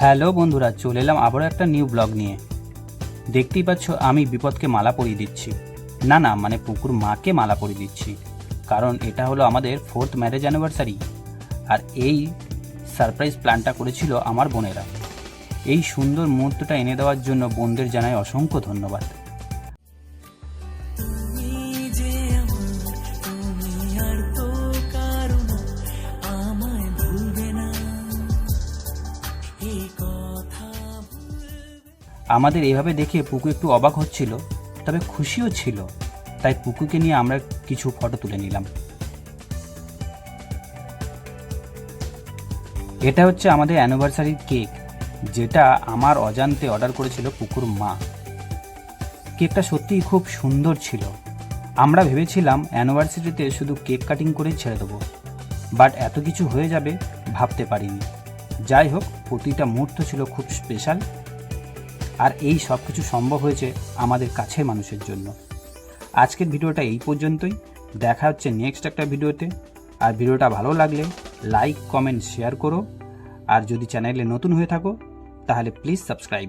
Hello বন্ধুরা, চলে এলাম আবারও একটা নিউ ব্লগ নিয়ে। দেখতেই পাচ্ছ, আমি বিপদকে মালা পরিয়ে দিচ্ছি। না না মানে পুকুর মাকে মালা পরিয়ে দিচ্ছি। কারণ এটা হলো আমাদের ফোর্থ ম্যারেজ অ্যানিভার্সারি আর এই সারপ্রাইজ প্ল্যানটা করেছিল আমার বোনেরা। এই সুন্দর মুহূর্তটা এনে দেওয়ার জন্য বোনদের জানাই অসংখ্য ধন্যবাদ। আমাদের এভাবে দেখে পুকু একটু অবাক হচ্ছিল, তবে খুশিও ছিল। তাই পুকুকে নিয়ে আমরা কিছু ফটো তুলে নিলাম। এটা হচ্ছে আমাদের অ্যানিভার্সারির কেক যেটা আমার অজান্তে অর্ডার করেছিল পুকুর মা। কেকটা সত্যিই খুব সুন্দর ছিল। আমরা ভেবেছিলাম অ্যানিভার্সারিতে শুধু কেক কাটিং করেই ছেড়ে দেবো বাট এত কিছু হয়ে যাবে ভাবতে পারিনি। যাই হোক, প্রতিটা মুহূর্ত ছিল খুব স্পেশাল আর এই সব কিছু সম্ভব হয়েছে আমাদের কাছের মানুষের জন্য। আজকের ভিডিওটা এই পর্যন্তই। দেখা হচ্ছে নেক্সট একটা ভিডিওতে। আর ভিডিওটা ভালো লাগলে লাইক কমেন্ট শেয়ার করো। আর যদি চ্যানেলে নতুন হয়ে থাকো, তাহলে প্লিজ সাবস্ক্রাইব